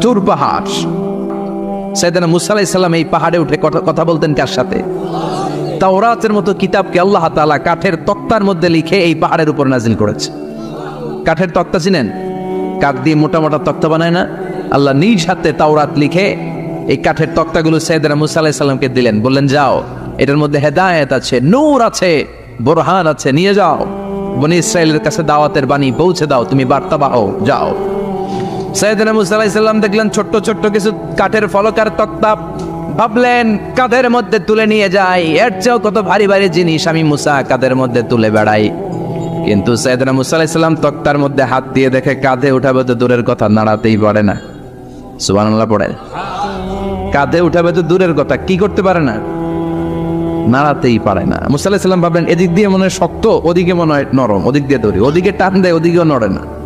তুর পাহাড়। সাইদানা মুসা আলাইসাল্লাম এই পাহাড়ে উঠে কথা- বলতেন কার সাথে? তাওরাতের মতো কিতাবকে আল্লাহ তাআলা কাঠের তক্তার মধ্যে লিখে এই পাহাড়ের উপর নাজিল করেছে। কাঠের তক্তা চিনেন? কাঠ দিয়ে মোটা মোটা তক্তা বানায় না? আল্লাহ নিজ হাতে তাওরাত লিখে এই কাঠের তক্তাগুলো সৈয়দনা মুসা আলাইসাল্লামকে দিলেন। বললেন, যাও, এটার মধ্যে হেদায়েত আছে, নূর আছে, বোরহান আছে, নিয়ে যাও। বনি ইসরায়েলের কাছে দাওয়াতের বাণী পৌঁছে দাও, তুমি বার্তা বাহো যাও। সৈয়দনা মুসা দেখলেন ছোট্ট ছোট্ট কিছু কাঠের ফলকার তক্তা ভাবলেন কাঁধের মধ্যে তুলে নিয়ে যাই? এর চেয়েও কত ভারী ভারী জিনিস আমি মুসা কাঁধের মধ্যে তুলে বেড়াই? কিন্তু সৈয়দনা মুসা তক্তার মধ্যে হাত দিয়ে দেখে কাঁধে উঠাবে তো দূরের কথা নাড়াতেই পারে না। সুবহানাল্লাহ পড়ে। কাঁধে উঠাবে তো দূরের কথা, কি করতে পারে না? নাড়াতেই পারে না। মুসা আলাইসাল্লাম ভাবলেন, এদিক দিয়ে মনে হয় শক্ত, ওদিকে মনে হয় নরম, ওদিক দিয়ে ধরি ওদিকে টান দেয়, ওদিকেও নড়ে না।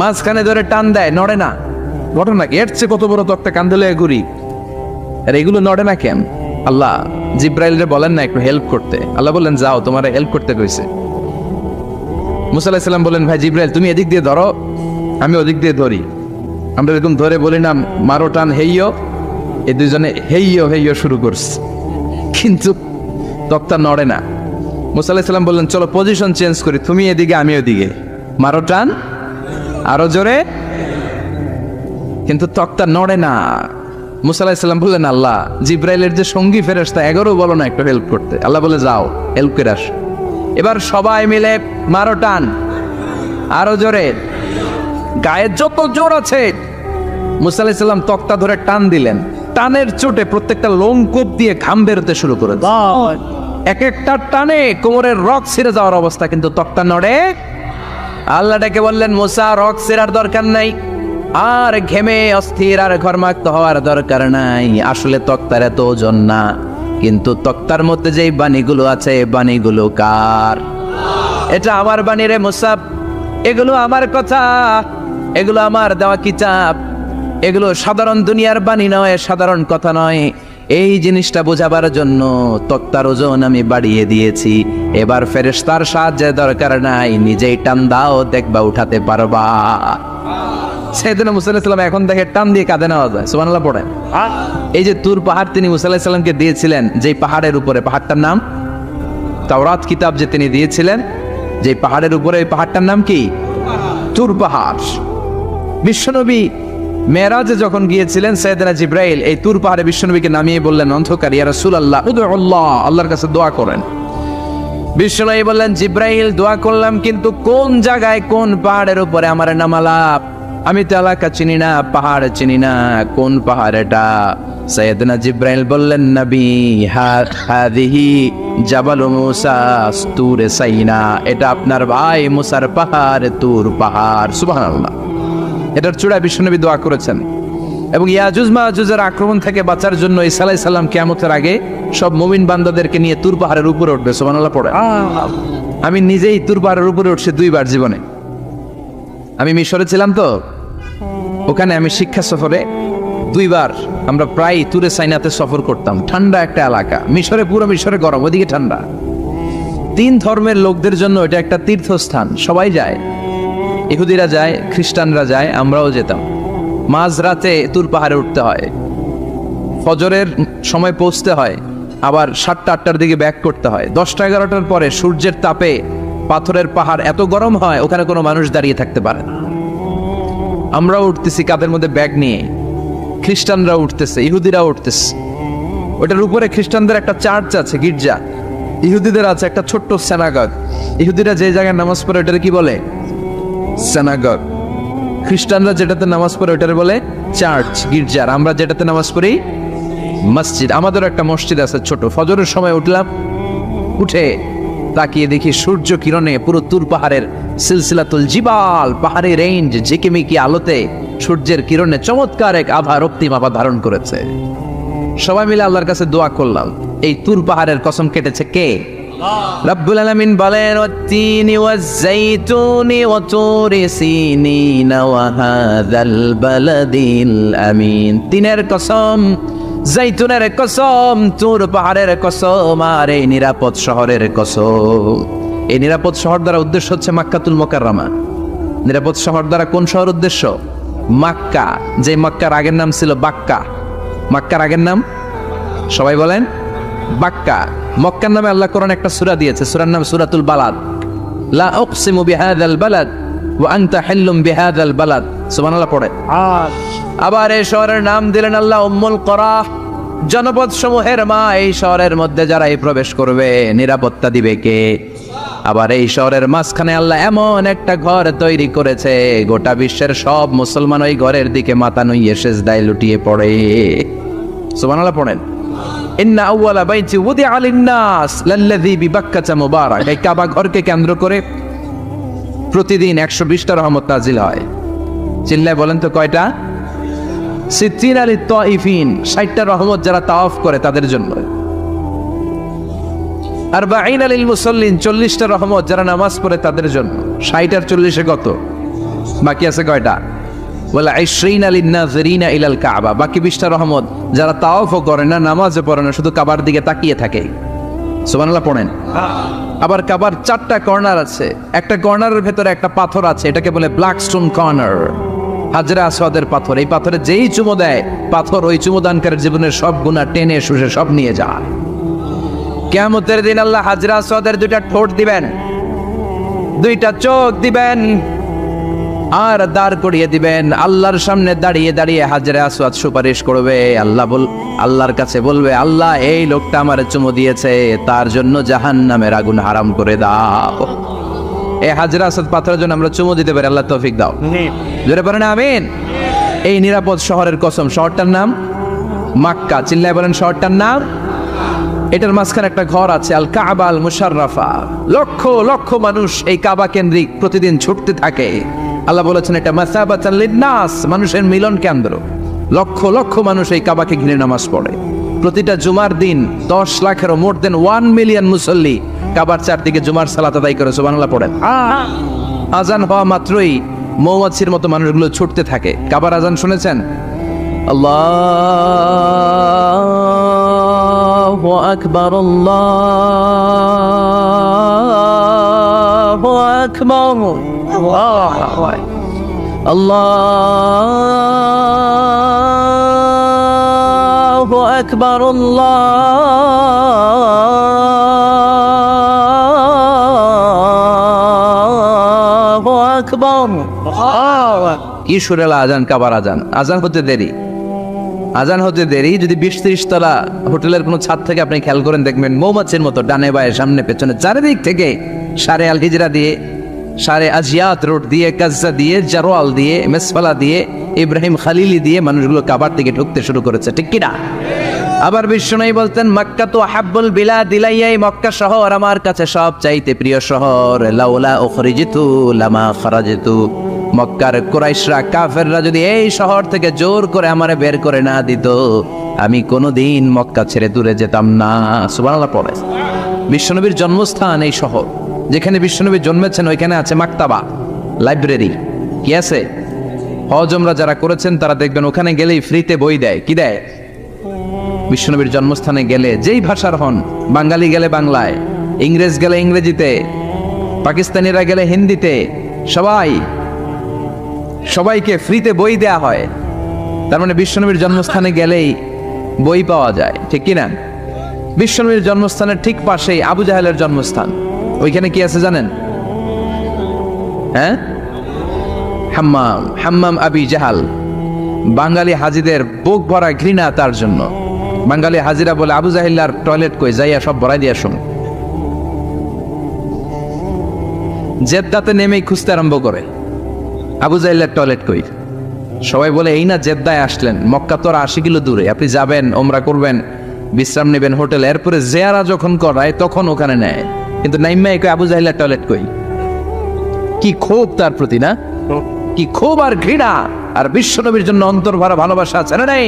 মাঝখানে ধরে টান দেয়, নড়ে না। ঘটনা এর চেয়ে কত বড় তক্তা কান্দে লয়ে ঘুরি আর এগুলো নড়ে না কেন? আল্লাহ জিব্রাইলরে বলেন না একটু হেল্প করতে। আল্লাহ বললেন, যাও, তোমার হেল্প করতে কইছে। বললেন, ভাই জিব্রাইল, তুমি এদিক দিয়ে ধরো, আমি ওদিক দিয়ে ধরি। আমরা এরকম ধরে বলি না, মারো, টান এই দুজনে হেইয় হেইয় শুরু করছে। কিন্তু তক্তা নড়ে না। মুসা আলাহিসাল্লাম বললেন, চলো পজিশন চেঞ্জ করি, তুমি এদিকে, আমি ওদিকে। মারো, টান আরও জোরে? কিন্তু তক্তা নড়ে না। মুসা আলাহিসাল্লাম বললেন আল্লাহ জিব্রাইলের যে সঙ্গী ফেরেস্তা এগারো বলো না একটু হেল্প করতে। আল্লাহ বলে যাও হেল্প করে আস। এবার সবাই মিলে মারো টান। আরও জোরে। গায়ের যত জোর আছে মুসা আলাহিসাল্লাম তক্তা ধরে টান দিলেন। টানের চোটে প্রত্যেকটা লোমকূপ দিয়ে ঘাম বেরোতে শুরু করে এক একটা টানে কোমরের রক ছিঁড়ে যাওয়ার অবস্থা কিন্তু তক্তা নড়ে আল্লাহ ডেকে বললেন, মুসা, রক সেরার দরকার নাই। আর ঘেমে অস্থির আর ঘরমাক্ত হওয়ার দরকার নাই। আসলে তক্তার এত ওজন না। কিন্তু তক্তার মধ্যে যেই বাণীগুলো আছে বাণীগুলো কার? এটা আমার বাণী রে মুসাব এগুলো আমার কথা। এগুলো আমার দেওয়া কিতাব। এগুলো সাধারণ দুনিয়ার বাণী নয়, সাধারণ কথা নয়। এই জিনিসটা বোঝাবার জন্য তক্তার ওজন আমি বাড়িয়ে দিয়েছি। এবার ফেরেশতার সাহায্যের দরকার নাই নিজেই টান দাও দেখবা উঠাতে পারবা। সেদিন মুসাল্লাহাম এখন দেখে টান দিয়ে কাঁদে নেওয়া যায় সুবহানাল্লাহ পড়ে। এই যে তুর পাহাড় তিনি মুসাল্লাহামকে দিয়েছিলেন যেই পাহাড়ের উপরে পাহাড়টার নাম? তাওরাত কিতাব যে তিনি দিয়েছিলেন যে পাহাড়ের উপরে এই পাহাড়টার নাম কি? তুর পাহাড়। বিশ্বনবী মেরাজে যখন গিয়েছিলেন, সৈয়দনা জিব্রাইল এই তুর পাহাড়ে বিশ্বনবীকে নামিয়ে বললেন, অন্ধকার, ইয়া রাসূলুল্লাহ উদুল্লাহ আল্লাহর কাছে দোয়া করেন। বিশ্বনবী বললেন, জিব্রাইল, দোয়া করলাম, কিন্তু কোন জায়গায়, কোন পাহাড়ের উপরে আমার নামালাপ আমি তো এলাকা চিনি না, পাহাড় চিনি না, কোন পাহাড় এটা সৈয়দনা জিব্রাইল বললেন, নবী হাদিহি জাবাল মুসা তুরে সাইনা। এটা আপনার ভাই মুসার পাহাড়, তুর পাহাড়। সুবহানাল্লাহ। এটার চূড়ায় বিশ্বনবী দোয়া করেছেন। এবং ইয়াজুজ মাহুজের আক্রমণ থেকে বাঁচার জন্য ইসা আলাইহিস সালাম কিয়ামতের আগে সব মুমিন বান্দাদেরকে নিয়ে তুর পাহাড়ের উপরে উঠবে, সুবহানাল্লাহ পড়ে। আমি নিজেই তুর পাহাড়ের উপরে উঠছি দুইবার জীবনে। আমি মিশরে ছিলাম তো, ওখানে আমি শিক্ষা সফরে দুইবার আমরা প্রায় তুরে সাইনাতে সফর করতাম। ঠান্ডা একটা এলাকা, মিশরে পুরো মিশরে গরম ওদিকে ঠান্ডা। তিন ধর্মের লোকদের জন্য এটা একটা তীর্থস্থান, সবাই যায়। ইহুদিরা যায়, খ্রিস্টানরা যায়, আমরাও যেতাম। মাঝরাতে তুর পাহাড়ে উঠতে হয়। ফজরের সময় পৌঁছতে হয়, আবার সাতটা, আটটার দিকে ব্যাক করতে হয়। দশটা, এগারোটার পরে সূর্যের তাপে পাথরের পাহাড় এত গরম হয়, ওখানে কোনো মানুষ দাঁড়িয়ে থাকতে পারে না। আমরাও উঠতেছি কাদের মধ্যে ব্যাগ নিয়ে। খ্রিস্টানরা উঠতেছে ইহুদিরা উঠতেছে। ওটার উপরে খ্রিস্টানদের একটা চার্চ আছে, গির্জা। ইহুদিদের আছে একটা ছোট্ট সেনাগগ ইহুদিরা যে জায়গায় নামাজ পড়ে, ওটার কি বলে? সেনাগগ খ্রিস্টানরা যেটাতে নামাজ পড়ে ওটার বলে চার্চ গির্জার। আমরা যেটাতে নামাজ পড়ি, মসজিদ। আমাদের একটা মসজিদ আছে ছোট। ফজরের সময় উঠলাম, উঠে তাকিয়ে দেখি সূর্য কিরণে পুরো তুর পাহাড়ের সিলসিলাতুল জিবাল পাহাড়ি রেঞ্জ ঝিকিমিকি আলোতে সূর্যের কিরণে চমৎকার এক আভা রক্তিম আভা ধারণ করেছে। সবাই মিলে আল্লাহর কাছে দোয়া করলাম, এই তুর পাহাড়ের কসম কেটেছে কে? রব্বুল আলামিন বলেন, ওয়াত্তিনি ওয়াজ্জাইতুনি ওয়া তুরি সিনিন ওয়া হাযাল আমিন। তিনের কসম জাইতুনের কসম, তুর পাহাড়ের কসম আর এই নিরাপদ শহরের কসম। এই নিরাপদ শহর দ্বারা উদ্দেশ্য হচ্ছে মাক্কাতুল মোকাররমা। নিরাপদ শহর দ্বারা কোন শহর উদ্দেশ্য? মাক্কা। যে মক্কার আগের নাম ছিল বাক্কা। মাক্কার আগের নাম? সবাই বলেন? বাক্কা। মক্কার নামে আল্লাহ কোরআন একটা সুরা দিয়েছে সুরার নাম সুরাতুল বালাদ। লা উকসিমু বিহাদাল বালাদ ওয়া আনতা হিল্লুম বিহাদাল বালাদ। সুবহানাল্লাহ পড়ে। আবার এই শহরের নাম দিলেন আল্লাহ উম্মুল করা। জনপদ সমূহের মা এই শহরের মধ্যে যারা এই প্রবেশ করবে নিরাপত্তা দিবে কে? আবার এই শহরের মাঝখানে আল্লাহ এমন একটা ঘর তৈরি করেছে গোটা বিশ্বের সব মুসলমান ওই ঘরের দিকে মাথা নুইয়ে শেষ দায় লুটিয়ে পড়ে। সুবহানাল্লাহ পড়েন। ইন্না আউওয়ালা বাইতি উদিআ লিন-নাস লাল্লাযী বিবাক্কাতা মুবারাক। এই কাবা ঘরকে কেন্দ্র করে প্রতিদিন একশো বিশটা রহমত নাজিল হয়। চিল্লায় বলেন তো কয়টা? সিদ্দিন আলী তইফিন ষাটটা রহমত যারা তাওয়াফ করে তাদের জন্য। আর বাইন আলীল মুসল্লিন চল্লিশটা রহমত যারা নামাজ পড়ে তাদের জন্য। ষাট আর চল্লিশে কত? বাকি আছে কয়টা? বলে আইশ্রিন আলী নাজরিনা ইলাল কাবা। বাকি বিশটা রহমত যারা তাওয়াফও করে না, নামাজও পড়ে না, শুধু কাবার দিকে তাকিয়ে থাকে। সুবহানাল্লাহ, পড়েন। আবার কাবার চারটা কর্নার আছে। একটা কর্নারের ভেতরে একটা পাথর আছে, এটাকে বলে ব্ল্যাক স্টোন কর্নার। হাজরা আসওয়াদের পাথর। এই পাথরে যেই চুমো দেয়, পাথর ওই চুমোদানকারের জীবনের সব গুণা টেনে, শুষে সব নিয়ে যায়। কেমতের দিন আল্লাহ হাজরা আসওয়াদের দুইটা ঠোঁট দিবেন। দুইটা চোখ দিবেন। আর দাঁড় করিয়ে দিবেন। আল্লাহর সামনে দাঁড়িয়ে দাঁড়িয়ে হাজরে আসওয়াদ সুপারিশ করবে। আল্লাহ বল আল্লাহর কাছে বলবে আল্লাহ এই লোকটা আমার চুমো দিয়েছে তার জন্য জাহান নামের আগুন হারাম করে দাও। এই হাজরা আসাদ পাথরের জন্য আমরা চুমো দিতে পারি আল্লাহ তৌফিক দাও। জোরে বলেন আমিন। এই নিরাপদ শহরের কসম শহরটার নাম মাক্কা। চিল্লায় বলেন শহরটার নাম? এটার মাঝখানে একটা ঘর আছে আল কাবা আল মুশাররাফা। লক্ষ লক্ষ মানুষ এই কাবা কেন্দ্রিক প্রতিদিন ছুটতে থাকে। আল্লাহ বলেছেন এটা লিন্নাস, মানুষের মিলন কেন্দ্র। লক্ষ লক্ষ মানুষ এই কাবাকে ঘিরে নামাজ পড়ে। প্রতিটা জুমার দিন দশ লাখেরও মোর দেন ওয়ান মিলিয়ন মুসল্লি কাবার চারদিকে জুমার সালাত আদায় করে, সুবহানাল্লাহ পড়েন। আজান হওয়া মাত্রই মৌমাছির মতো মানুষগুলো ছুটতে থাকে। কাবার আজান শুনেছেন? আল্লাহ আকবর আল্লাহ আকবর। আল্লাহ আল্লাহ আকবর। কি সুরেলা আজান কাবার আজান? আজান হতে দেরি। আজান হতে দেরি, যদি বিশ ত্রিশ তলা হোটেলের কোনো ছাদ থেকে আপনি খেয়াল করেন, দেখবেন মৌমাছির মতো ডানে বায়ে, সামনে পেছনে, চারিদিক থেকে সারে আল হিজরা দিয়ে সারে আজিয়াত রোড দিয়ে কাজা দিয়ে, জারোয়াল দিয়ে, মেসফালা দিয়ে, ইব্রাহিম খালিলি দিয়ে মানুষগুলো কাবার থেকে ঢুকতে শুরু করেছে। ঠিক কিনা? আবার বিষ্ণু বলতেন, মক্কা তো হাব্বুল বিলা দিলাইয়াই মক্কা শহর আমার কাছে সব চাইতে প্রিয় শহর। লাউলা উখরিজিতু লামা খারাজিতু। মক্কার কুরাইশরা, কাফেররা যদি এই শহর থেকে জোর করে আমারে বের করে না দিত, আমি কোনোদিন মক্কা ছেড়ে দূরে যেতাম না। সুবহানাল্লাহ পড়ে। বিশ্বনবীর জন্মস্থান এই শহর। যেখানে বিশ্বনবী জন্মেছেন, ওইখানে আছে মাক্তাবা লাইব্রেরি কি আছে? হজমরা যারা করেছেন, তারা দেখবেন ওখানে গেলেই ফ্রিতে বই দেয়। কি দেয়? বিশ্বনবীর জন্মস্থানে গেলে, যেই ভাষার হন, বাঙালি গেলে বাংলায়, ইংরেজ গেলে ইংরেজিতে, পাকিস্তানিরা গেলে হিন্দিতে, সবাই, সবাইকে ফ্রিতে বই দেয়া হয়। তার মানে বিশ্বনবীর জন্মস্থানে গেলেই বই পাওয়া যায়, ঠিক কি না বিশ্বনবীর জন্মস্থানের ঠিক পাশেই আবু জাহেলের জন্মস্থান। ওইখানে কি আছে জানেন? হ্যাঁ? হাম্মাম হাম্মাম আবি জাহাল। বাঙালি হাজিদের বুক ভরা ঘৃণা তার জন্য। বাঙালি হাজিরা বলে, আবু জাহিল্লার টয়লেট কই? যাইয়া সব ভরাই দিয়া শুন। জেদ্দাতে নেমেই খুঁজতে আরম্ভ করে। আবু জাহিল্লার টয়লেট কই? সবাই বলে, এই না জেদ্দায় আসলেন। মক্কা তোর আশি কিলো দূরে। আপনি যাবেন, ওমরা করবেন, বিশ্রাম নেবেন হোটেল। এরপরে জেয়ারা যখন করায়, তখন ওখানে নেয়। কিন্তু নাইম্মা কই আবু জাহিল্লার টয়লেট কই? কি ক্ষোভ তার প্রতি না? কি ক্ষোভ আর ঘৃণা? আর বিশ্বনবীর জন্য অন্তর ভরা ভালোবাসা আছে না নাই?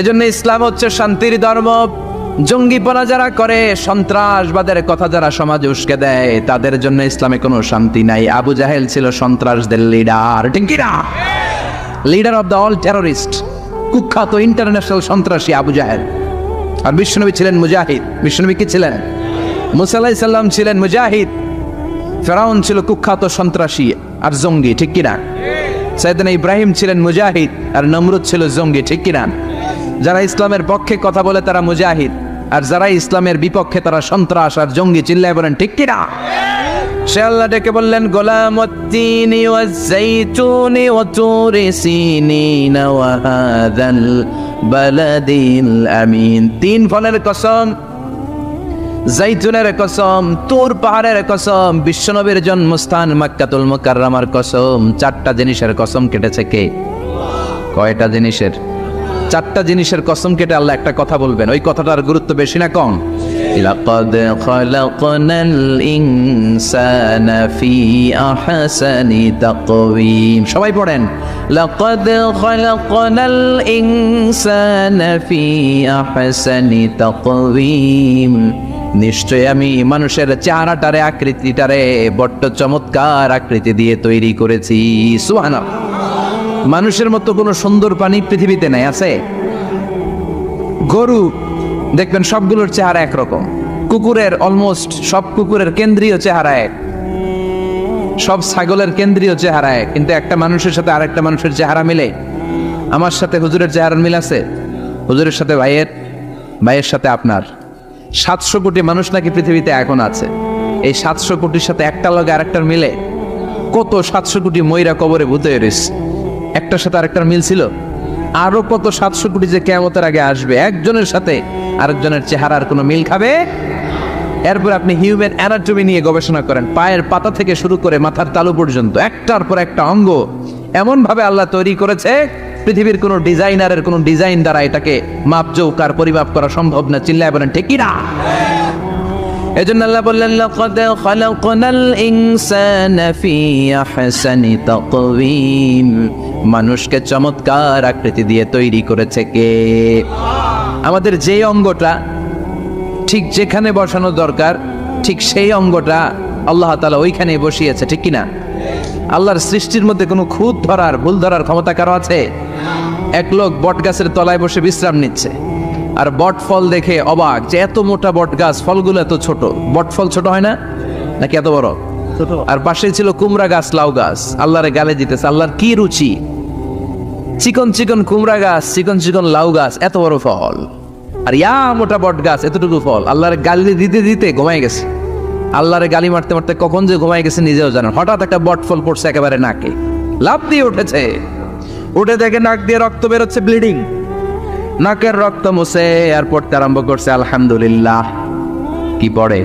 এজন্য ইসলাম হচ্ছে শান্তির ধর্ম। জঙ্গিপনা যারা করে সন্ত্রাসবাদের কথা যারা সমাজে উস্কে দেয় তাদের জন্য ইসলামে কোনো শান্তি নাই। আবু জাহেল ছিল সন্ত্রাসদের লিডার ঠিক না leader of the all terrorist কুখ্যাত ইন্টারন্যাশনাল সন্ত্রাসী আবু জাহেল। আর বিশ্বনবী ছিলেন মুজাহিদ। বিশ্বনবী কি ছিলেন? মুসাল্লাহ সাল্লাম ছিলেন মুজাহিদ। ফেরাউন ছিল কুখ্যাত সন্ত্রাসী আর জঙ্গি, ঠিক কিনা? সাইদানা ইব্রাহিম ছিলেন মুজাহিদ আর নমরুদ ছিল জঙ্গি, ঠিক কিনা? যারা ইসলামের পক্ষে কথা বলে তারা মুজাহিদ, আর যারা ইসলামের বিপক্ষে তারা সন্ত্রাস আর জঙ্গি, চিল্লায় বলেন, ঠিক কিনা? সে আল্লাহ ডেকে বললেন হাযাল বালাদিল আমিন। তিন ফলের কসম জাইতুনের কসম তুর পাহাড়ের কসম বিশ্বনবীর জন্মস্থান মাক্কাতুল মুকাররমার কসম চারটা জিনিসের কসম কেটেছে কে কয়টা জিনিসের চারটা জিনিসের কসম কেটে আল্লাহ একটা কথা বলবেন ওই কথাটার গুরুত্ব বেশি না কম لقد خلقنا الإنسان في أحسن تقويم সবাই পড়েন لقد خلقنا الإنسان في أحسن تقويم নিশ্চয় আমি মানুষের চেহারাটারে আকৃতিটারে, বড্ড চমৎকার আকৃতি দিয়ে তৈরি করেছি। সুহানা মানুষের মতো কোনো সুন্দর প্রাণী পৃথিবীতে নাই, আছে? গরু, দেখবেন সবগুলোর চেহারা একরকম। কুকুরের অলমোস্ট সব কুকুরের কেন্দ্রীয় চেহারা এক। সব ছাগলের কেন্দ্রীয় চেহারা এক। কিন্তু একটা মানুষের সাথে আরেকটা মানুষের চেহারা মিলে? আমার সাথে হুজুরের চেহারার মিল আছে? হুজুরের সাথে ভাইয়ের? ভাইয়ের সাথে আপনার? সাতশো কোটি মানুষ নাকি পৃথিবীতে এখন আছে? এই সাতশো কোটির সাথে একটা লগে আরেকটার মিলে কত সাতশো কোটি ময়রা কবরে ভূতে রয়েছে? একটার সাথে আরেকটার মিল ছিল? আরও কত সাতশো কোটি যে কেমতের আগে আসবে? একজনের সাথে আরেকজনের চেহারার কোনো মিল খাবে? এরপর আপনি হিউম্যান অ্যানাটমি নিয়ে গবেষণা করেন, পায়ের পাতা থেকে শুরু করে মাথার তালু পর্যন্ত, একটার পর একটা অঙ্গ। এমন ভাবে আল্লাহ তৈরি করেছে পৃথিবীর কোনো ডিজাইনারের কোনো ডিজাইন দ্বারা এটাকে মাপজৌক আর পরিমাপ করা সম্ভব না। চিল্লায় বলেন, ঠিক না এজন্য আল্লাহ বললেন, লাকাদ খালাকনাল ইনসানা ফি আহসানি তাকওয়িম। মানুষকে চমৎকার আকৃতি দিয়ে তৈরি করেছে কে? আমাদের যে অঙ্গটা ঠিক যেখানে বসানো দরকার, ঠিক সেই অঙ্গটা আল্লাহ তাআলা ওইখানে বসিয়েছে, ঠিক কিনা? আল্লাহর সৃষ্টির মধ্যে কোনো খুঁত ধরার, ভুল ধরার ক্ষমতা কারও আছে? এক লোক বট গাছের তলায় বসে বিশ্রাম নিচ্ছে। আর বট ফল দেখে অবাক যে এত মোটা বট গাছ ফলগুলো এত ছোট। বট ফল ছোট হয় না? নাকি এত বড়? আর পাশে ছিল কুমড়া গাছ লাউ গাছ। আল্লাহরে গালে দিতেছে আল্লাহর কি রুচি? চিকন চিকন কুমড়া গাছ চিকন চিকন লাউ গাছ এত বড় ফল। আর ইয়া মোটা বট গাছ এতটুকু ফল। আল্লাহরে গালি দিতে দিতে ঘুমাই গেছে। আল্লাহরে গালি মারতে মারতে কখন যে ঘুমাই গেছে নিজেও জানেন। হঠাৎ একটা বট ফল পড়ছে একেবারে নাকে। লাভ দিয়ে উঠেছে। উঠে দেখে নাক দিয়ে রক্ত বেরোচ্ছে ব্লিডিং নাকের রক্ত মুছে আর পড়তে আরম্ভ করছে, আলহামদুলিল্লাহ। কি পড়ে?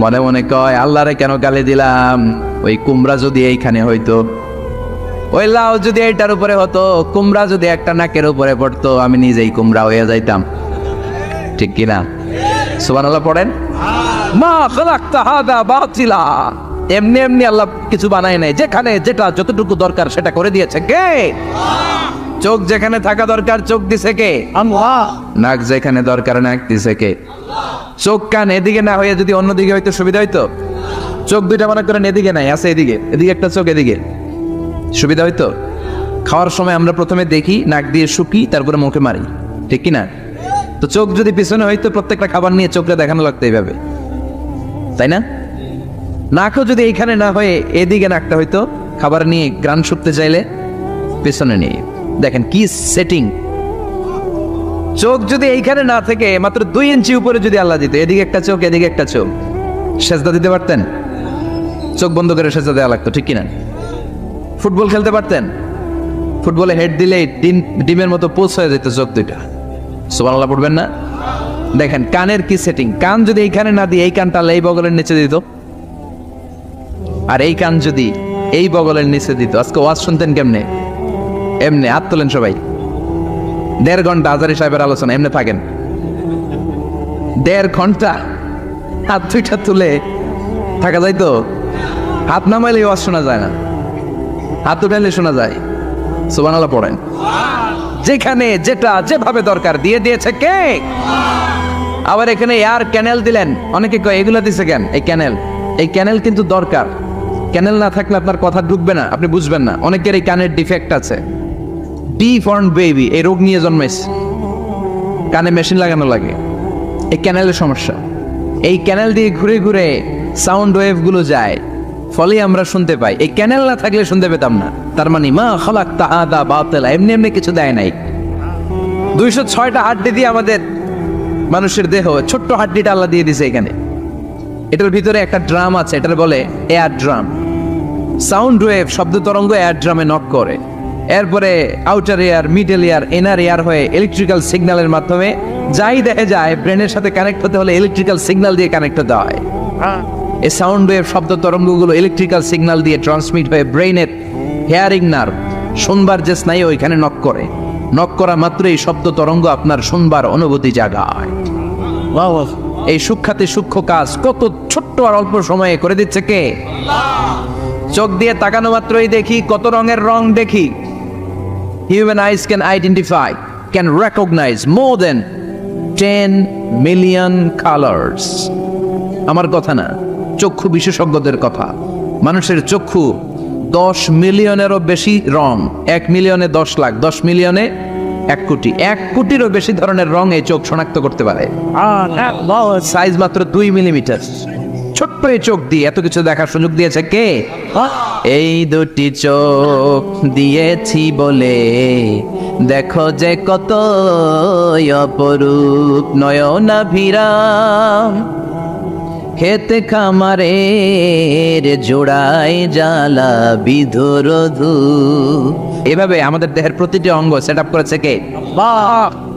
মনে মনে কয়, আল্লাহরে কেন গালি দিলাম? ওই কুমড়া যদি এইখানে হইতো, ওই লাউ যদি এইটার উপরে হতো, কুমড়া যদি একটা নাকের উপরে পড়তো, আমি নিজেই কুমড়া হয়ে যাইতাম। ঠিক কিনা? সুবহানাল্লাহ পড়েন? মা খালাকতা হাদা বাতিলা। এমনি এমনি আল্লাহ কিছু বানায় নাই। যেখানে যেটা যতটুকু দরকার সেটা করে দিয়েছে। কে? চোখ যেখানে থাকা দরকার চোখ দিছে কে? নাক যেখানে দরকার নাক দিছে কে? চোখ কান এদিকে না হয়ে যদি অন্যদিকে হয়তো সুবিধা হইতো? চোখ দুইটা মনে করেন এদিকে নাই আছে এদিকে। এদিকে একটা চোখ এদিকে। সুবিধা হইতো? খাওয়ার সময় আমরা প্রথমে দেখি নাক দিয়ে শুকি তারপরে মুখে মারি। ঠিক কি না তো চোখ যদি পিছনে হইতো প্রত্যেকটা খাবার নিয়ে চোখটা দেখানো লাগতো এইভাবে। তাই না? নাকও যদি এইখানে না হয়ে এদিকে নাকটা হয়তো খাবার নিয়ে গ্রান শুকতে চাইলে পেছনে নিয়ে দেখেন কি সেটিং চোখ যদি এইখানে না থেকে মাত্র দুই ইঞ্চি উপরে যদি আল্লাহ দিত, এদিকে একটা চোখ, এদিকে একটা চোখ। সেজদা দিতে পারতেন? চোখ বন্ধ করে সেজদা দেওয়া লাগতো, ঠিক কিনা? ফুটবল খেলতে পারতেন? ফুটবলে হেড দিলেই ডিম, ডিমের মতো পোষ হয়ে যেত চোখ দুইটা। সুবহানাল্লাহ, পড়বেন না? দেখেন, কানের কি সেটিং কান যদি এইখানে না দিয়ে এই কানটা এই বগলের নিচে দিত। আর এই কান যদি এই বগলের নিচে দিত, আজকে ওয়াজ শুনতেন কেমনে? এমনি হাত তোলেন সবাই। দেড় ঘণ্টা আজারি সাহেবের আলোচনা, এমনি থাকেন। দেড় ঘণ্টা হাত দুইটা তুলে থাকা যায় তো? হাত নামাইলে ওয়াজ শোনা যায় না। হাত উঠাইলে শোনা যায়। সুবানাল্লাহ পড়েন। যেখানে যেটা যেভাবে দরকার, দিয়ে দিয়েছে কে? আবার এখানে এয়ার ক্যানেল দিলেন। অনেকে কয়, এগুলো দিছে কেন? এই ক্যানেল। এই ক্যানেল কিন্তু দরকার। ক্যানেল না থাকলে আপনার কথা ঢুকবে না, আপনি বুঝবেন না। অনেকের এই কানের ডিফেক্ট আছে। ডি ফর্ন বেবি এই রোগ নিয়ে জন্মাইছে। কানে মেশিন লাগানো লাগে। এই ক্যানেলের সমস্যা। এই ক্যানেল দিয়ে ঘুরে ঘুরে সাউন্ড ওয়েভগুলো যায়। ফলে আমরা শুনতে পাই। এই ক্যানেল না থাকলে শুনতে পেতাম না। তার মানে মা খলাক তাহাদা বাতেলা, এমনি এমনি কিছু দেয় নাই। দুইশো ছয়টা হাড্ডি দিয়ে আমাদের মানুষের দেহ, ছোট্ট হাড্ডিটা আল্লাহ দিয়ে দিছে এখানে। এটার ভিতরে একটা ড্রাম আছে, এটার বলে এয়ার ড্রাম সাউন্ড ওয়েভ শব্দ তরঙ্গ এয়ার ড্রামে নক করে। এরপরে outer ear middle ear inner ear হয়ে ইলেকট্রিক্যাল সিগন্যালের মাধ্যমে যাই দেখা যায় ব্রেনের সাথে কানেক্ট হতে হলে ইলেকট্রিক্যাল সিগন্যাল দিয়ে কানেক্ট হতে হয়। এই সাউন্ড ওয়েভ শব্দ তরঙ্গগুলো ইলেকট্রিক্যাল সিগন্যাল দিয়ে ট্রান্সমিট হয়ে ব্রেনের হেয়ারিং নার্ভ শুনবার যে স্নায়ু ওইখানে নক করে। নক করা মাত্রই শব্দ তরঙ্গ আপনার শুনবার অনুভূতি জাগায়। এই সূক্ষাতে সূক্ষ্ম কাজ কত ছোট্ট আর অল্প সময়ে করে দিচ্ছে কে? চোখ দিয়ে তাকানো মাত্রই দেখি কত রঙের রং দেখি। Human eyes can identify can recognise more than ten million colours আমার কথা না, চক্ষু বিশেষজ্ঞদের কথা। মানুষের চক্ষু দশ মিলিয়নেরও বেশি রং, এক মিলিয়নে দশ লাখ, দশ মিলিয়নে এক কোটি, এক কোটিরও বেশি ধরনের রং এই চোখ শনাক্ত করতে পারে। সাইজ মাত্র দুই মিলিমিটার ছোট্ট এই চোখ দিয়ে এত কিছু দেখার সুযোগ দিয়েছে কে? এই দুটি চোখ দিয়েছি বলে দেখো যে কত অপরূপ নয়না হেতে খামারের জোড়ায় জ্বালা বিধরধু এভাবে আমাদের দেহের প্রতিটি অঙ্গ সেট আপ করেছে কে?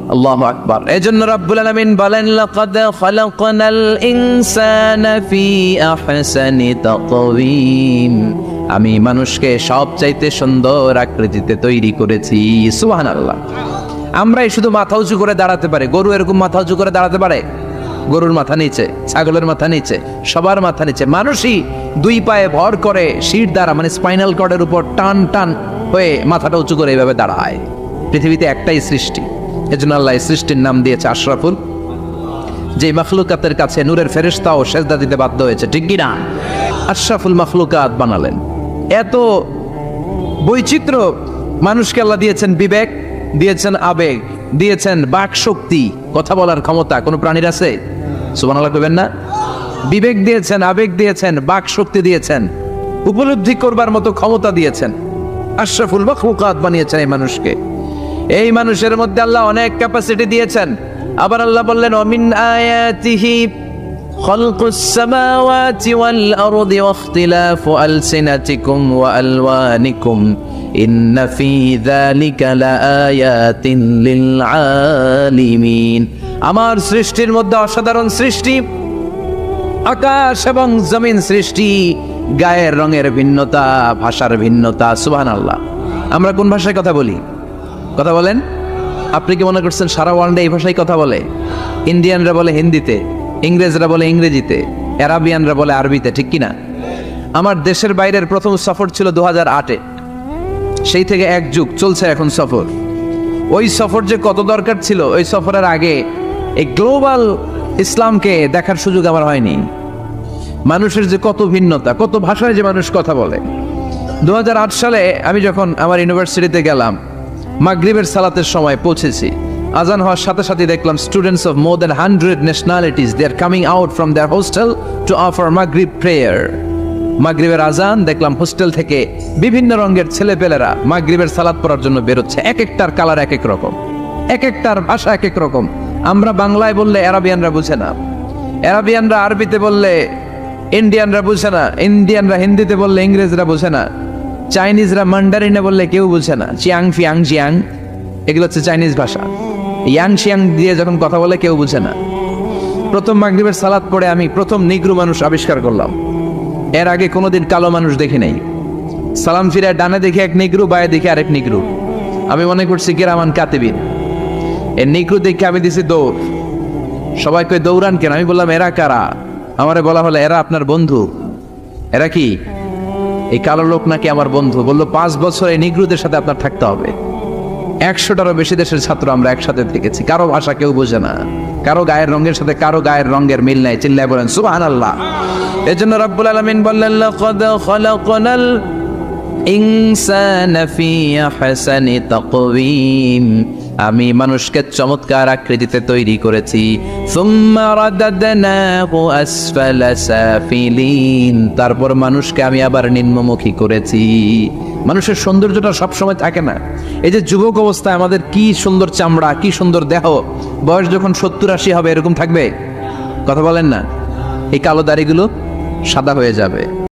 আল্লাহু। আকবার। এজন্য রব্বুল আলামিন বলেন, লাকাদ খালাকনাল ইনসানা ফি আহসানি তাকওয়িম। আমি মানুষকে সবচাইতে সুন্দর আকৃতিতে তৈরি করেছি। সুবহানাল্লাহ। আমরাই শুধু মাথা উঁচু করে দাঁড়াতে পারে। গরু এরকম মাথা উঁচু করে দাঁড়াতে পারে? গরুর মাথা নিচে, ছাগলের মাথা নিচে, সবার মাথা নিচে। মানুষই দুই পায়ে ভর করে শির দ্বারা মানে স্পাইনাল কর্ডের উপর টান টান হয়ে মাথাটা উঁচু করে এইভাবে দাঁড়ায়। পৃথিবীতে একটাই সৃষ্টি। এজন্য আল্লাহ সৃষ্টির নাম দিয়েছে আশরাফুল। যে মখলুকাতের কাছে নূরের ফেরেশতাও সেজদা দিতে বাধ্য হয়েছে, ঠিক কি না আশরাফুল মখলুকাত বানালেন। এত বৈচিত্র্য মানুষকে আল্লাহ দিয়েছেন বিবেক, দিয়েছেন আবেগ, দিয়েছেন বাক শক্তি কথা বলার ক্ষমতা কোনো প্রাণীর আছে? সুবহানাল্লাহ কইবেন না বিবেক দিয়েছেন আবেগ দিয়েছেন বাক শক্তি দিয়েছেন উপলব্ধি করবার মতো ক্ষমতা দিয়েছেন আশরাফুল মখলুকাত বানিয়েছেন এই মানুষকে এই মানুষের মধ্যে আল্লাহ অনেক ক্যাপাসিটি দিয়েছেন আবার আল্লাহ বললেন অমিন আয়াতিহি خلق السماوات والأرض واختلاف ألسنتكم وألوانكم إن في ذلك لآيات للعالمين আমার সৃষ্টির মধ্যে অসাধারণ সৃষ্টি, আকাশ এবং জমিন সৃষ্টি, গায়ের রঙের ভিন্নতা, ভাষার ভিন্নতা সুবহান আল্লাহ আমরা কোন ভাষায় কথা বলি? কথা বলেন? আপনি কি মনে করছেন সারা ওয়ার্ল্ডে এই ভাষায় কথা বলে? ইন্ডিয়ানরা বলে হিন্দিতে, ইংরেজরা বলে ইংরেজিতে অ্যারাবিয়ানরা বলে আরবিতে, ঠিক কিনা? আমার দেশের বাইরের প্রথম সফর ছিল দু হাজার আটে। সেই থেকে এক যুগ চলছে এখন সফর। ওই সফর যে কত দরকার ছিল, ওই সফরের আগে এই গ্লোবাল ইসলামকে দেখার সুযোগ আমার হয়নি। মানুষের যে কত ভিন্নতা, কত ভাষায় যে মানুষ কথা বলে। দু হাজার আট সালে আমি যখন আমার ইউনিভার্সিটিতে গেলাম, মাগরিবের সালাতের সময় পৌঁছেছি। আজান হওয়ার সাথে সাথে দেখলাম students of more than hundred nationalities they are coming out from their hostel to offer Maghrib prayer মাগরিবের আজান দেখলাম হোস্টেল থেকে বিভিন্ন রঙের ছেলেপেলেরা মাগরিবের সালাত পড়ার জন্য বেরোচ্ছে। এক একটার কালার এক এক রকম। এক একটার ভাষা এক এক রকম। আমরা বাংলায় বললে অ্যারাবিয়ানরা বুঝে না। অ্যারাবিয়ানরা আরবিতে বললে ইন্ডিয়ানরা বুঝে না। ইন্ডিয়ানরা হিন্দিতে বললে ইংরেজরা বুঝে না। চাইনিজরা মান্ডারিনে বললে কেউ বুঝে না। চিয়াং, ফিয়াং, জিয়াং, এগুলো হচ্ছে চাইনিজ ভাষা। ইয়াং, শিয়াং দিয়ে যখন কথা বলে কেউ বুঝে না। প্রথম মাগরিবের সালাদ পড়ে আমি প্রথম নিগ্রু মানুষ আবিষ্কার করলাম। এর আগে কোনোদিন কালো মানুষ দেখি নাই। সালাম ফিরে ডানে দেখে এক নিগ্রু, বায়ে দেখে আরেক নিগ্রু। আমি মনে করছি কিরামান কাতেবিন। এ নিগ্রু দেখে আমি দিছি দৌড়। সবাই কই দৌড়ান কেন? আমি বললাম, এরা কারা? আমারে বলা হলো, এরা আপনার বন্ধু। এরা কি? এই কালো লোক নাকি আমার বন্ধু। বলল, পাঁচ বছর এই নিগ্রুদের সাথে আপনার থাকতে হবে। একশোটারও বেশি দেশের ছাত্র আমরা একসাথে থেকেছি কারও ভাষা কেউ বোঝে না। কারও গায়ের রঙের সাথে কারও গায়ের রঙের মিল নাই। চিল্লায় বলেন সুবাহান আল্লাহ এজন্য রব্বুল আলমিন বললেন ইনসানা ফি আহসানি তাকওয়িম। আমি মানুষকে চমৎকার আকৃতিতে তৈরি করেছি। তারপর মানুষকে আমি আবার নিম্নমুখী করেছি। মানুষের সৌন্দর্যটা সবসময় থাকে না। এই যে যুবক অবস্থায় আমাদের কি সুন্দর চামড়া, কি সুন্দর দেহ, বয়স যখন সত্তর আশি হবে, এরকম থাকবে? কথা বলেন না। এই কালো দাড়িগুলো সাদা হয়ে যাবে।